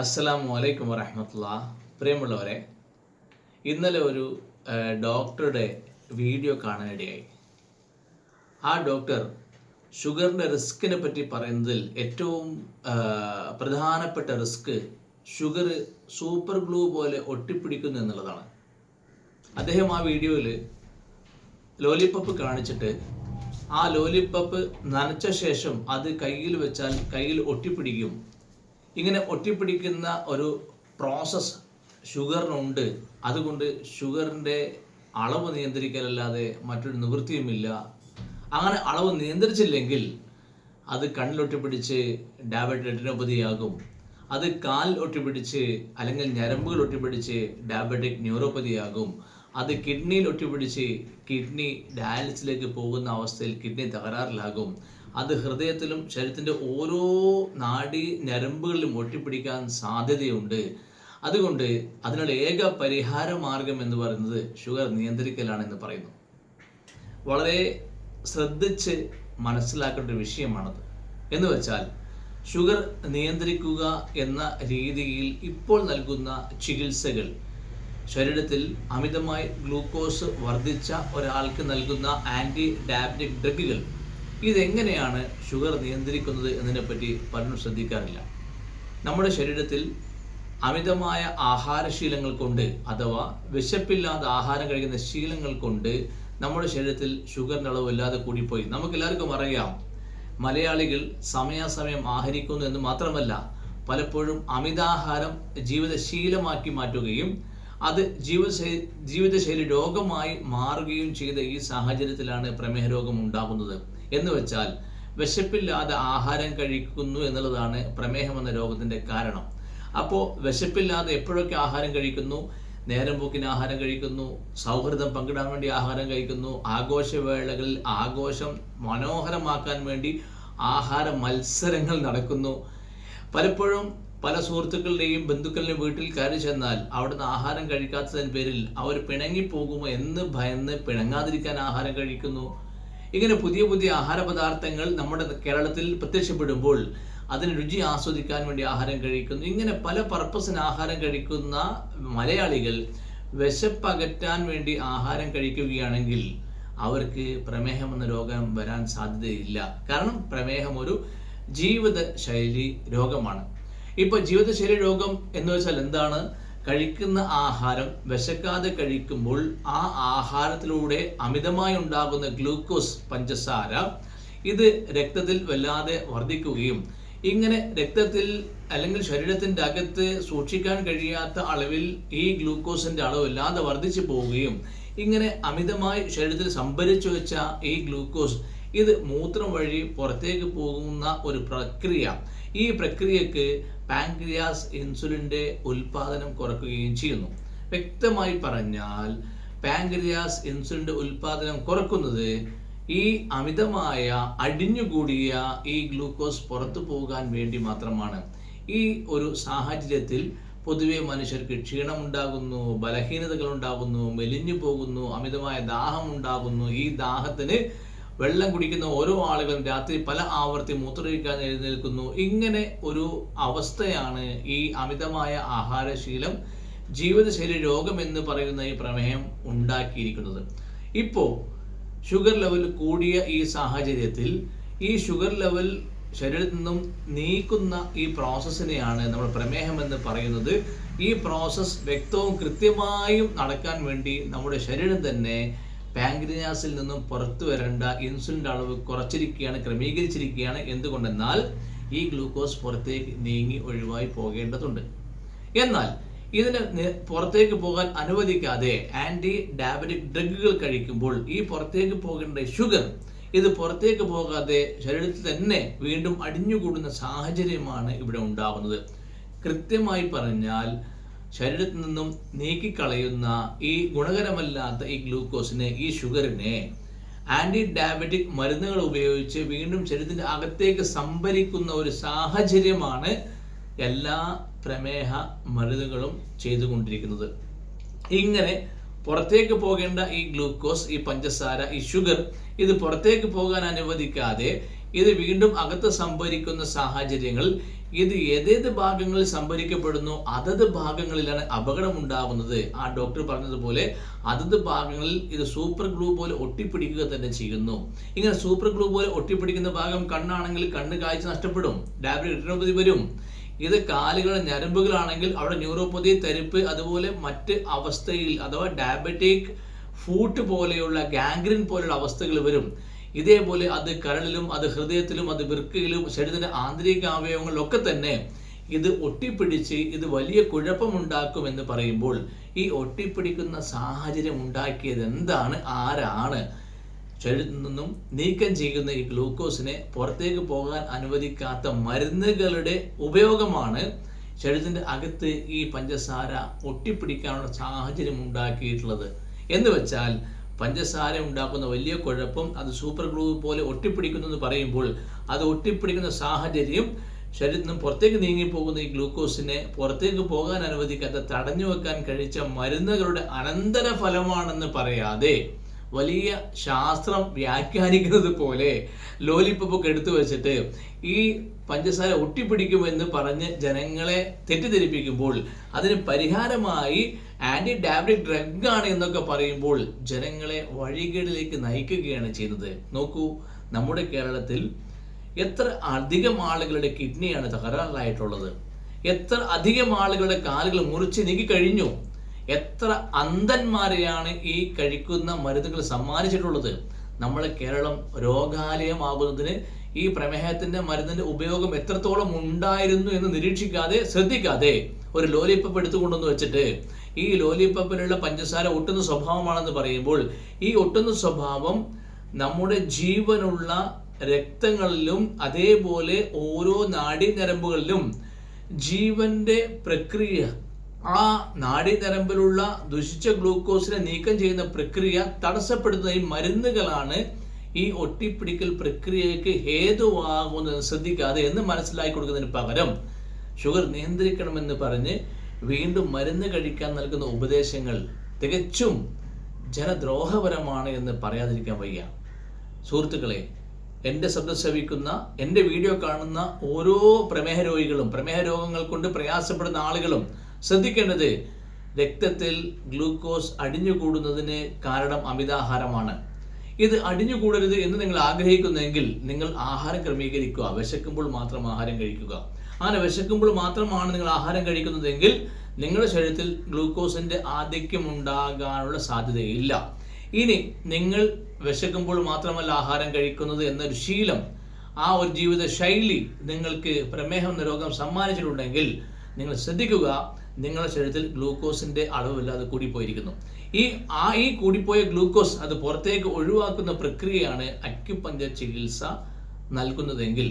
അസ്സലാമു വലൈക്കും വറഹമത്തുള്ള. പ്രിയമുള്ളവരെ ഇന്നലെ ഒരു ഡോക്ടറുടെ വീഡിയോ കാണാനിടയായി. ആ ഡോക്ടർ ഷുഗറിന്റെ റിസ്കിനെ പറ്റി പറയുന്നതിൽ ഏറ്റവും പ്രധാനപ്പെട്ട റിസ്ക് ഷുഗർ സൂപ്പർ ഗ്ലൂ പോലെ ഒട്ടിപ്പിടിക്കുന്നു എന്നുള്ളതാണ്. അദ്ദേഹം ആ വീഡിയോയിൽ ലോലിപ്പപ്പ് കാണിച്ചിട്ട് ആ ലോലിപ്പപ്പ് നനച്ച ശേഷം അത് കയ്യിൽ വെച്ചാൽ കയ്യിൽ ഒട്ടിപ്പിടിക്കും ഇങ്ങനെ ഒട്ടിപ്പിടിക്കുന്ന ഒരു പ്രോസസ്സ് ഷുഗറിനുണ്ട്. അതുകൊണ്ട് ഷുഗറിന്റെ അളവ് നിയന്ത്രിക്കലല്ലാതെ മറ്റൊരു നിവൃത്തിയുമില്ല. അങ്ങനെ അളവ് നിയന്ത്രിച്ചില്ലെങ്കിൽ അത് കണ്ണിലൊട്ടിപ്പിടിച്ച് ഡയബറ്റിക് റെറ്റിനോപ്പതിയാകും. അത് കാൽ ഒട്ടിപ്പിടിച്ച് അല്ലെങ്കിൽ ഞരമ്പുകൾ ഒട്ടിപ്പിടിച്ച് ഡയബറ്റിക് ന്യൂറോപ്പതിയാകും. അത് കിഡ്നിയിൽ ഒട്ടിപ്പിടിച്ച് കിഡ്നി ഡയാലിസിലേക്ക് പോകുന്ന അവസ്ഥയിൽ കിഡ്നി തകരാറിലാകും. അത് ഹൃദയത്തിലും ശരീരത്തിന്റെ ഓരോ നാഡി ഞരമ്പുകളിലും ഒട്ടിപ്പിടിക്കാൻ സാധ്യതയുണ്ട്. അതുകൊണ്ട് അതിനുള്ള ഏക പരിഹാര മാർഗം എന്ന് പറയുന്നത് ഷുഗർ നിയന്ത്രിക്കലാണെന്ന് പറയുന്നു. വളരെ ശ്രദ്ധിച്ച് മനസ്സിലാക്കേണ്ട ഒരു വിഷയമാണത്. എന്ന് വെച്ചാൽ ഷുഗർ നിയന്ത്രിക്കുക എന്ന രീതിയിൽ ഇപ്പോൾ നൽകുന്ന ചികിത്സകൾ ശരീരത്തിൽ അമിതമായി ഗ്ലൂക്കോസ് വർദ്ധിച്ച ഒരാൾക്ക് നൽകുന്ന ആന്റി ഡയബറ്റിക് ഡ്രഗുകൾ ഇതെങ്ങനെയാണ് ഷുഗർ നിയന്ത്രിക്കുന്നത് എന്നതിനെപ്പറ്റി പലരും ശ്രദ്ധിക്കാറില്ല. നമ്മുടെ ശരീരത്തിൽ അമിതമായ ആഹാരശീലങ്ങൾ കൊണ്ട് അഥവാ വിശപ്പില്ലാതെ ആഹാരം കഴിക്കുന്ന ശീലങ്ങൾ കൊണ്ട് നമ്മുടെ ശരീരത്തിൽ ഷുഗറിന്റെ അളവ് ഇല്ലാതെ കൂടിപ്പോയി. നമുക്ക് എല്ലാവർക്കും അറിയാം മലയാളികൾ സമയാസമയം ആഹരിക്കുന്നു എന്ന് മാത്രമല്ല പലപ്പോഴും അമിതാഹാരം ജീവിതശീലമാക്കി മാറ്റുകയും അത് ജീവിതശൈ ജീവിതശൈലി രോഗമായി മാറുകയും ചെയ്ത ഈ സാഹചര്യത്തിലാണ് പ്രമേഹ രോഗം ഉണ്ടാകുന്നത്. എന്ന് വെച്ചാൽ വിശപ്പില്ലാതെ ആഹാരം കഴിക്കുന്നു എന്നുള്ളതാണ് പ്രമേഹം എന്ന രോഗത്തിന്റെ കാരണം. അപ്പോൾ വിശപ്പില്ലാതെ എപ്പോഴൊക്കെ ആഹാരം കഴിക്കുന്നു? നേരം പോക്കിന് ആഹാരം കഴിക്കുന്നു സൗഹൃദം പങ്കിടാൻ വേണ്ടി ആഹാരം കഴിക്കുന്നു ആഘോഷവേളകളിൽ ആഘോഷം മനോഹരമാക്കാൻ വേണ്ടി ആഹാര മത്സരങ്ങൾ നടക്കുന്നു. പലപ്പോഴും പല സുഹൃത്തുക്കളുടെയും ബന്ധുക്കളുടെയും വീട്ടിൽ കയറി ചെന്നാൽ അവിടുന്ന് ആഹാരം കഴിക്കാത്തതിന് പേരിൽ അവർ പിണങ്ങിപ്പോകുമോ എന്ന് ഭയന്ന് പിണങ്ങാതിരിക്കാൻ ആഹാരം കഴിക്കുന്നു. ഇങ്ങനെ പുതിയ പുതിയ ആഹാര പദാർത്ഥങ്ങൾ നമ്മുടെ കേരളത്തിൽ പ്രത്യക്ഷപ്പെടുമ്പോൾ അതിന് രുചി ആസ്വദിക്കാൻ വേണ്ടി ആഹാരം കഴിക്കുന്നു. ഇങ്ങനെ പല പർപ്പസിന് ആഹാരം കഴിക്കുന്ന മലയാളികൾ വിശപ്പകറ്റാൻ വേണ്ടി ആഹാരം കഴിക്കുകയാണെങ്കിൽ അവർക്ക് പ്രമേഹം എന്ന രോഗം വരാൻ സാധ്യതയില്ല. കാരണം പ്രമേഹം ഒരു ജീവിതശൈലി രോഗമാണ്. ഇപ്പൊ ജീവിതശൈലി രോഗം എന്ന് വെച്ചാൽ എന്താണ്? കഴിക്കുന്ന ആഹാരം വിശക്കാതെ കഴിക്കുമ്പോൾ ആ ആഹാരത്തിലൂടെ അമിതമായി ഉണ്ടാകുന്ന ഗ്ലൂക്കോസ് പഞ്ചസാര ഇത് രക്തത്തിൽ വല്ലാതെ വർദ്ധിക്കുകയും ഇങ്ങനെ രക്തത്തിൽ അല്ലെങ്കിൽ ശരീരത്തിന്റെ അകത്ത് സൂക്ഷിക്കാൻ കഴിയാത്ത അളവിൽ ഈ ഗ്ലൂക്കോസിന്റെ അളവ് വല്ലാതെ വർദ്ധിച്ചു പോവുകയും ഇങ്ങനെ അമിതമായി ശരീരത്തിൽ സംഭരിച്ചു വെച്ച ഈ ഗ്ലൂക്കോസ് ഇത് മൂത്രം വഴി പുറത്തേക്ക് പോകുന്ന ഒരു പ്രക്രിയ. ഈ പ്രക്രിയക്ക് പാൻക്രിയാസ് ഇൻസുലിന്റെ ഉൽപാദനം കുറക്കുകയും ചെയ്യുന്നു. വ്യക്തമായി പറഞ്ഞാൽ പാൻക്രിയാസ് ഇൻസുലിന്റെ ഉൽപാദനം കുറക്കുന്നത് ഈ അമിതമായ അടിഞ്ഞുകൂടിയ ഈ ഗ്ലൂക്കോസ് പുറത്തു പോകാൻ വേണ്ടി മാത്രമാണ്. ഈ ഒരു സാഹചര്യത്തിൽ പൊതുവെ മനുഷ്യർക്ക് ക്ഷീണമുണ്ടാകുന്നു ബലഹീനതകൾ ഉണ്ടാകുന്നു മെലിഞ്ഞു പോകുന്നു അമിതമായ ദാഹം ഉണ്ടാകുന്നു ഈ ദാഹത്തിന് വെള്ളം കുടിക്കുന്ന ഓരോ ആളുകളും രാത്രി പല ആവർത്തി മൂത്രമൊഴിക്കാൻ എഴുന്നേൽക്കുന്നു. ഇങ്ങനെ ഒരു അവസ്ഥയാണ് ഈ അമിതമായ ആഹാരശീലം ജീവിതശൈലി രോഗം എന്ന് പറയുന്ന ഈ പ്രമേയം ഉണ്ടാക്കിയിരിക്കുന്നത്. ഇപ്പോൾ ഷുഗർ ലെവൽ കൂടിയ ഈ സാഹചര്യത്തിൽ ഈ ഷുഗർ ലെവൽ ശരീരത്തിൽ നിന്നും നീക്കുന്ന ഈ പ്രോസസ്സിനെയാണ് നമ്മൾ പ്രമേഹം എന്ന് പറയുന്നത്. ഈ പ്രോസസ്സ് വ്യക്തവും കൃത്യമായും നടക്കാൻ വേണ്ടി നമ്മുടെ ശരീരം തന്നെ പാങ്ക്രിയാസിൽ നിന്നും പുറത്തു വരേണ്ട ഇൻസുലിന്റെ അളവ് കുറച്ചിരിക്കുകയാണ് ക്രമീകരിച്ചിരിക്കുകയാണ്. എന്തുകൊണ്ടെന്നാൽ ഈ ഗ്ലൂക്കോസ് പുറത്തേക്ക് നീങ്ങി ഒഴിവായി പോകേണ്ടതുണ്ട്. എന്നാൽ ഇതിന് പുറത്തേക്ക് പോകാൻ അനുവദിക്കാതെ ആന്റി ഡയബറ്റിക് ഡ്രഗുകൾ കഴിക്കുമ്പോൾ ഈ പുറത്തേക്ക് പോകേണ്ട ഷുഗർ ഇത് പുറത്തേക്ക് പോകാതെ ശരീരത്തിൽ തന്നെ വീണ്ടും അടിഞ്ഞുകൂടുന്ന സാഹചര്യമാണ് ഇവിടെ ഉണ്ടാകുന്നത് കൃത്യമായി പറഞ്ഞാൽ ശരീരത്തിൽ നിന്നും നീക്കിക്കളയുന്ന ഈ ഗുണകരമല്ലാത്ത ഈ ഗ്ലൂക്കോസിനെ ഈ ഷുഗറിനെ ആന്റി ഡയബറ്റിക് മരുന്നുകൾ ഉപയോഗിച്ച് വീണ്ടും ശരീരത്തിന്റെ അകത്തേക്ക് സംഭരിക്കുന്ന ഒരു സാഹചര്യമാണ് എല്ലാ പ്രമേഹ മരുന്നുകളും ചെയ്തുകൊണ്ടിരിക്കുന്നത്. ഇങ്ങനെ പുറത്തേക്ക് പോകേണ്ട ഈ ഗ്ലൂക്കോസ് ഈ പഞ്ചസാര ഈ ഷുഗർ ഇത് പുറത്തേക്ക് പോകാൻ അനുവദിക്കാതെ ഇത് വീണ്ടും അകത്ത് സംഭരിക്കുന്ന സാഹചര്യങ്ങളിൽ ഇത് ഏതേത് ഭാഗങ്ങളിൽ സംഭരിക്കപ്പെടുന്നു അതത് ഭാഗങ്ങളിലാണ് അപകടം ഉണ്ടാകുന്നത് ആ ഡോക്ടർ പറഞ്ഞതുപോലെ അതത് ഭാഗങ്ങളിൽ ഇത് സൂപ്പർ ഗ്ലൂ പോലെ ഒട്ടിപ്പിടിക്കുക തന്നെ ചെയ്യുന്നു. ഇങ്ങനെ സൂപ്പർ ഗ്ലൂ പോലെ ഒട്ടിപ്പിടിക്കുന്ന ഭാഗം കണ്ണാണെങ്കിൽ കണ്ണ് കാഴ്ച നഷ്ടപ്പെടും ഡയബറ്റിക് റെറ്റിനോപ്പതി വരും. ഇത് കാലുകളുടെ ഞരമ്പുകളാണെങ്കിൽ അവിടെ ന്യൂറോപ്പതി തരിപ്പ് അതുപോലെ മറ്റ് അവസ്ഥയിൽ അഥവാ ഡയബറ്റിക് ഫൂട്ട് പോലെയുള്ള ഗാംഗ്രിൻ പോലെയുള്ള അവസ്ഥകൾ വരും. ഇതേപോലെ അത് കരളിലും അത് ഹൃദയത്തിലും അത് വൃക്കയിലും ശരീരത്തിന്റെ ആന്തരിക അവയവങ്ങളിലൊക്കെ തന്നെ ഇത് ഒട്ടിപ്പിടിച്ച് ഇത് വലിയ കുഴപ്പമുണ്ടാക്കും എന്ന് പറയുമ്പോൾ ഈ ഒട്ടിപ്പിടിക്കുന്ന സാഹചര്യം ഉണ്ടാക്കിയത് എന്താണ്? ആരാണ്? ശരീരത്തിൽ നിന്നും നീക്കം ചെയ്യുന്ന ഈ ഗ്ലൂക്കോസിനെ പുറത്തേക്ക് പോകാൻ അനുവദിക്കാത്ത മരുന്നുകളുടെ ഉപയോഗമാണ് ശരീരത്തിന്റെ അകത്ത് ഈ പഞ്ചസാര ഒട്ടിപ്പിടിക്കാനുള്ള സാഹചര്യം ഉണ്ടാക്കിയിട്ടുള്ളത്. എന്ന് വെച്ചാൽ പഞ്ചസാര ഉണ്ടാക്കുന്ന വലിയ കുഴപ്പം അത് സൂപ്പർ ഗ്ലൂ പോലെ ഒട്ടിപ്പിടിക്കുന്നു എന്ന് പറയുമ്പോൾ അത് ഒട്ടിപ്പിടിക്കുന്ന സാഹചര്യം ശരീരത്തിൽ നിന്നും പുറത്തേക്ക് നീങ്ങിപ്പോകുന്ന ഈ ഗ്ലൂക്കോസിനെ പുറത്തേക്ക് പോകാൻ അനുവദിക്കാത്ത തടഞ്ഞു വെക്കാൻ കഴിച്ച മരുന്നുകളുടെ അനന്തര ഫലമാണെന്ന് പറയാതെ വലിയ ശാസ്ത്രം വ്യാഖ്യാനിക്കുന്നത് പോലെ ലോലിപ്പൊക്കെ എടുത്തു വെച്ചിട്ട് ഈ പഞ്ചസാര ഒട്ടിപ്പിടിക്കുമെന്ന് പറഞ്ഞ് ജനങ്ങളെ തെറ്റിദ്ധരിപ്പിക്കുമ്പോൾ അതിന് പരിഹാരമായി ആന്റി ഡയബറ്റിക് ഡ്രഗ് ആണ് എന്നൊക്കെ പറയുമ്പോൾ ജനങ്ങളെ വഴികേടിലേക്ക് നയിക്കുകയാണ് ചെയ്യുന്നത്. നോക്കൂ നമ്മുടെ കേരളത്തിൽ എത്ര അധികം ആളുകളുടെ കിഡ്നിയാണ് തകരാറിലായിട്ടുള്ളത്. എത്ര അധികം ആളുകളുടെ കാലുകൾ മുറിച്ച് നീക്കി കഴിഞ്ഞു. എത്ര അന്ധന്മാരെയാണ് ഈ കഴിക്കുന്ന മരുന്നുകൾ സമ്മാനിച്ചിട്ടുള്ളത്. നമ്മളെ കേരളം രോഗാലയമാകുന്നതിന് ഈ പ്രമേഹത്തിന്റെ മരുന്നിന്റെ ഉപയോഗം എത്രത്തോളം ഉണ്ടായിരുന്നു എന്ന് നിരീക്ഷിക്കാതെ ശ്രദ്ധിക്കാതെ ഒരു ലോലിപ്പപ്പ് എടുത്തുകൊണ്ടെന്ന് വെച്ചിട്ട് ഈ ലോലിപ്പപ്പിലുള്ള പഞ്ചസാര ഒട്ടുന്ന സ്വഭാവമാണെന്ന് പറയുമ്പോൾ ഈ ഒട്ടുന്ന സ്വഭാവം നമ്മുടെ ജീവനുള്ള രക്തങ്ങളിലും അതേപോലെ ഓരോ നാഡീനരമ്പുകളിലും ജീവന്റെ പ്രക്രിയ ആ നാഡീനരമ്പിലുള്ള ദുഷിച്ച ഗ്ലൂക്കോസിനെ നീക്കം ചെയ്യുന്ന പ്രക്രിയ തടസ്സപ്പെടുത്തുന്ന ഈ മരുന്നുകളാണ് ഈ ഒട്ടിപ്പിടിക്കൽ പ്രക്രിയയ്ക്ക് ഹേതുവാകുന്നത് ശ്രദ്ധിക്കാതെ എന്ന് മനസ്സിലാക്കി കൊടുക്കുന്നതിന് പകരം ഷുഗർ നിയന്ത്രിക്കണമെന്ന് പറഞ്ഞ് വീണ്ടും മരുന്ന് കഴിക്കാൻ നൽകുന്ന ഉപദേശങ്ങൾ തികച്ചും ജനദ്രോഹപരമാണ് എന്ന് പറയാതിരിക്കാൻ വയ്യ. സുഹൃത്തുക്കളെ എന്റെ ശബ്ദം ശ്രവിക്കുന്ന എന്റെ വീഡിയോ കാണുന്ന ഓരോ പ്രമേഹ രോഗികളും പ്രമേഹ രോഗങ്ങൾ കൊണ്ട് പ്രയാസപ്പെടുന്ന ആളുകളും ശ്രദ്ധിക്കേണ്ടത് രക്തത്തിൽ ഗ്ലൂക്കോസ് അടിഞ്ഞുകൂടുന്നതിന് കാരണം അമിതാഹാരമാണ്. ഇത് അടിഞ്ഞു കൂടരുത് എന്ന് നിങ്ങൾ ആഗ്രഹിക്കുന്നെങ്കിൽ നിങ്ങൾ ആഹാരം ക്രമീകരിക്കുക. വിശക്കുമ്പോൾ മാത്രം ആഹാരം കഴിക്കുക. അങ്ങനെ വിശക്കുമ്പോൾ മാത്രമാണ് നിങ്ങൾ ആഹാരം കഴിക്കുന്നതെങ്കിൽ നിങ്ങളുടെ ശരീരത്തിൽ ഗ്ലൂക്കോസിന്റെ ആധിക്യം ഉണ്ടാകാനുള്ള സാധ്യതയില്ല. ഇനി നിങ്ങൾ വിശക്കുമ്പോൾ മാത്രമല്ല ആഹാരം കഴിക്കുന്നത് എന്നൊരു ശീലം ആ ഒരു ജീവിത ശൈലി നിങ്ങൾക്ക് പ്രമേഹം എന്ന രോഗം സമ്മാനിച്ചിട്ടുണ്ടെങ്കിൽ നിങ്ങൾ ശ്രദ്ധിക്കുക. നിങ്ങളുടെ ശരീരത്തിൽ ഗ്ലൂക്കോസിന്റെ അളവില്ല അത് കൂടിപ്പോയിരിക്കുന്നു. ഈ ആ ഈ കൂടിപ്പോയ ഗ്ലൂക്കോസ് അത് പുറത്തേക്ക് ഒഴിവാക്കുന്ന പ്രക്രിയയാണ് അക്യുപഞ്ചർ ചികിത്സ നൽകുന്നതെങ്കിൽ.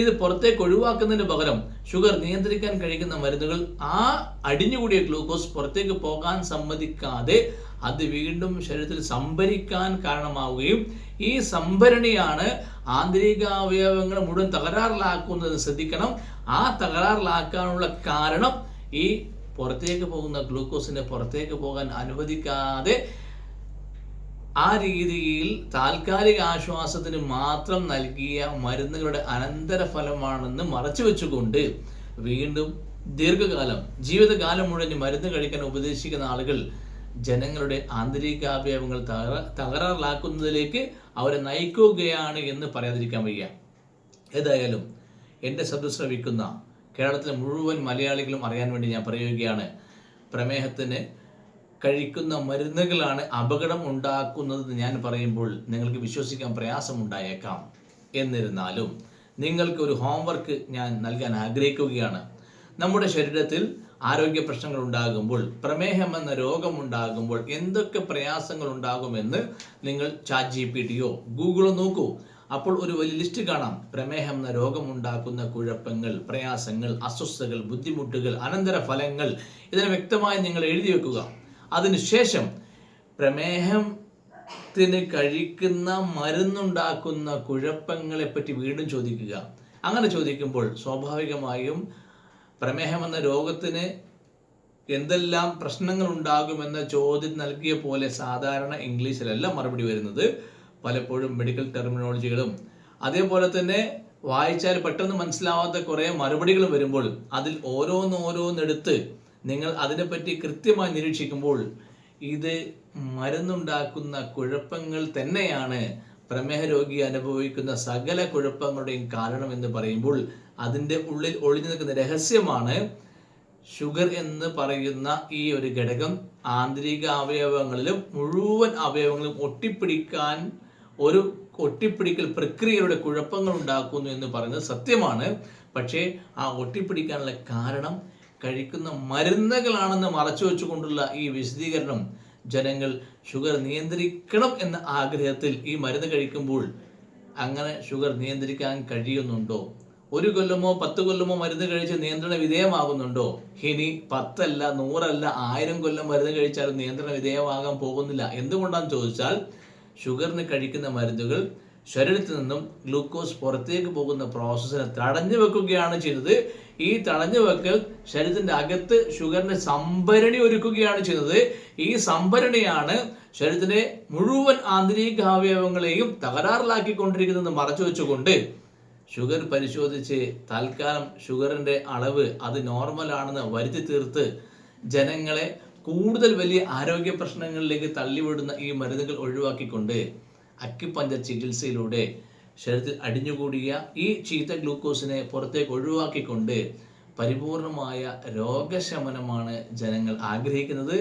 ഇത് പുറത്തേക്ക് ഒഴിവാക്കുന്നതിന് പകരം ഷുഗർ നിയന്ത്രിക്കാൻ കഴിക്കുന്ന മരുന്നുകൾ ആ അടിഞ്ഞുകൂടിയ ഗ്ലൂക്കോസ് പുറത്തേക്ക് പോകാൻ സമ്മതിക്കാതെ അത് വീണ്ടും ശരീരത്തിൽ സംഭരിക്കാൻ കാരണമാവുകയും ഈ സംഭരണിയാണ് ആന്തരിക അവയവങ്ങൾ മുഴുവൻ തകരാറിലാക്കുന്നത് ശ്രദ്ധിക്കണം. ആ തകരാറിലാക്കാനുള്ള കാരണം ഈ പുറത്തേക്ക് പോകുന്ന ഗ്ലൂക്കോസിനെ പുറത്തേക്ക് പോകാൻ അനുവദിക്കാതെ ആ രീതിയിൽ താൽക്കാലിക ആശ്വാസത്തിന് മാത്രം നൽകിയ മരുന്നുകളുടെ അനന്തരഫലമാണെന്ന് മറച്ചു വെച്ചുകൊണ്ട് വീണ്ടും ദീർഘകാലം ജീവിതകാലം മുഴുവൻ മരുന്ന് കഴിക്കാൻ ഉപദേശിക്കുന്ന ആളുകൾ ജനങ്ങളുടെ ആന്തരികാവയവങ്ങൾ തകര തകരാറിലാക്കുന്നതിലേക്ക് അവരെ നയിക്കുകയാണ് എന്ന് പറയാതിരിക്കാൻ വയ്യ. ഏതായാലും എന്റെ ശ്രദ്ധ ശ്രവിക്കുന്ന കേരളത്തിലെ മുഴുവൻ മലയാളികളും അറിയാൻ വേണ്ടി ഞാൻ പറയുകയാണ്. പ്രമേഹത്തിന് കഴിക്കുന്ന മരുന്നുകളാണ് അപകടം ഉണ്ടാക്കുന്നത് ഞാൻ പറയുമ്പോൾ നിങ്ങൾക്ക് വിശ്വസിക്കാൻ പ്രയാസമുണ്ടായേക്കാം. എന്നിരുന്നാലും നിങ്ങൾക്ക് ഒരു ഹോംവർക്ക് ഞാൻ നൽകാൻ ആഗ്രഹിക്കുകയാണ്. നമ്മുടെ ശരീരത്തിൽ ആരോഗ്യ പ്രശ്നങ്ങൾ ഉണ്ടാകുമ്പോൾ പ്രമേഹം എന്ന രോഗം ഉണ്ടാകുമ്പോൾ എന്തൊക്കെ പ്രയാസങ്ങൾ ഉണ്ടാകുമെന്ന് നിങ്ങൾ ചാറ്റ് ജി പി ടിയോ ഗൂഗിളോ നോക്കൂ. അപ്പോൾ ഒരു വലിയ ലിസ്റ്റ് കാണാം. പ്രമേഹം എന്ന രോഗം ഉണ്ടാക്കുന്ന കുഴപ്പങ്ങൾ പ്രയാസങ്ങൾ അസ്വസ്ഥകൾ ബുദ്ധിമുട്ടുകൾ അനന്തര ഫലങ്ങൾ ഇതിനെ വ്യക്തമായി നിങ്ങൾ എഴുതി വെക്കുക. അതിനുശേഷം പ്രമേഹത്തിന് കഴിക്കുന്ന മരുന്നുണ്ടാക്കുന്ന കുഴപ്പങ്ങളെ പറ്റി വീണ്ടും ചോദിക്കുക. അങ്ങനെ ചോദിക്കുമ്പോൾ സ്വാഭാവികമായും പ്രമേഹം എന്ന രോഗത്തിന് എന്തെല്ലാം പ്രശ്നങ്ങൾ ഉണ്ടാകുമെന്ന ചോദ്യം നൽകിയ പോലെ സാധാരണ ഇംഗ്ലീഷിലല്ല മറുപടി വരുന്നത്. പലപ്പോഴും മെഡിക്കൽ ടെർമിനോളജികളും അതേപോലെ തന്നെ വായിച്ചാൽ പെട്ടെന്ന് മനസ്സിലാവാത്ത കുറേ മറുപടികൾ വരുമ്പോൾ അതിൽ ഓരോന്ന് ഓരോന്നെടുത്ത് നിങ്ങൾ അതിനെപ്പറ്റി കൃത്യമായി നിരീക്ഷിക്കുമ്പോൾ ഇത് മരുന്നുണ്ടാക്കുന്ന കുഴപ്പങ്ങൾ തന്നെയാണ് പ്രമേഹ രോഗി അനുഭവിക്കുന്ന സകല കുഴപ്പങ്ങളുടെയും കാരണം എന്ന് പറയുമ്പോൾ അതിന്റെ ഉള്ളിൽ ഒളിഞ്ഞു നിൽക്കുന്ന രഹസ്യമാണ് ഷുഗർ എന്ന് പറയുന്ന ഈ ഒരു ഘടകം. ആന്തരിക അവയവങ്ങളിലും മുഴുവൻ അവയവങ്ങളിലും ഒട്ടിപ്പിടിക്കാൻ ഒരു ഒട്ടിപ്പിടിക്കൽ പ്രക്രിയയുടെ കുഴപ്പങ്ങൾ ഉണ്ടാക്കുന്നു എന്ന് പറയുന്നത് സത്യമാണ്. പക്ഷേ ആ ഒട്ടിപ്പിടിക്കാനുള്ള കാരണം കഴിക്കുന്ന മരുന്നുകളാണെന്ന് മറച്ചു വെച്ചുകൊണ്ടുള്ള ഈ വിശദീകരണം ജനങ്ങൾ ഷുഗർ നിയന്ത്രിക്കണം എന്ന ആഗ്രഹത്തിൽ ഈ മരുന്ന് കഴിക്കുമ്പോൾ അങ്ങനെ ഷുഗർ നിയന്ത്രിക്കാൻ കഴിയുന്നുണ്ടോ? ഒരു കൊല്ലമോ പത്ത് കൊല്ലമോ മരുന്ന് കഴിച്ച് നിയന്ത്രണ വിധേയമാകുന്നുണ്ടോ? ഇനി പത്തല്ല നൂറല്ല ആയിരം കൊല്ലം മരുന്ന് കഴിച്ചാലും നിയന്ത്രണ വിധേയമാകാൻ പോകുന്നില്ല. എന്തുകൊണ്ടാന്ന് ചോദിച്ചാൽ ഷുഗറിന് കഴിക്കുന്ന മരുന്നുകൾ ശരീരത്തിൽ നിന്നും ഗ്ലൂക്കോസ് പുറത്തേക്ക് പോകുന്ന പ്രോസസ്സിനെ തടഞ്ഞു വെക്കുകയാണ് ചെയ്തത് ഈ തടഞ്ഞു വെക്കൽ ശരീരത്തിന്റെ അകത്ത് ഷുഗറിന്റെ സംഭരണി ഒരുക്കുകയാണ് ചെയ്യുന്നത്. ഈ സംഭരണിയാണ് ശരീരത്തിന്റെ മുഴുവൻ ആന്തരിക അവയവങ്ങളെയും തകരാറിലാക്കിക്കൊണ്ടിരിക്കുന്നത് മറച്ചു വെച്ചുകൊണ്ട് ഷുഗർ പരിശോധിച്ച് തൽക്കാലം ഷുഗറിന്റെ അളവ് അത് നോർമൽ ആണെന്ന് വരുത്തി തീർത്ത് ജനങ്ങളെ കൂടുതൽ വലിയ ആരോഗ്യ പ്രശ്നങ്ങളിലേക്ക് തള്ളിവിടുന്ന ഈ മരുന്നുകൾ ഒഴിവാക്കിക്കൊണ്ട് അക്യുപഞ്ചർ ചികിത്സയിലൂടെ ശരീരത്തിൽ അടിഞ്ഞുകൂടിയ ഈ ചീത്ത ഗ്ലൂക്കോസിനെ പുറത്തേക്ക് ഒഴിവാക്കിക്കൊണ്ട് പരിപൂർണമായ രോഗശമനമാണ് ജനങ്ങൾ ആഗ്രഹിക്കുന്നത്.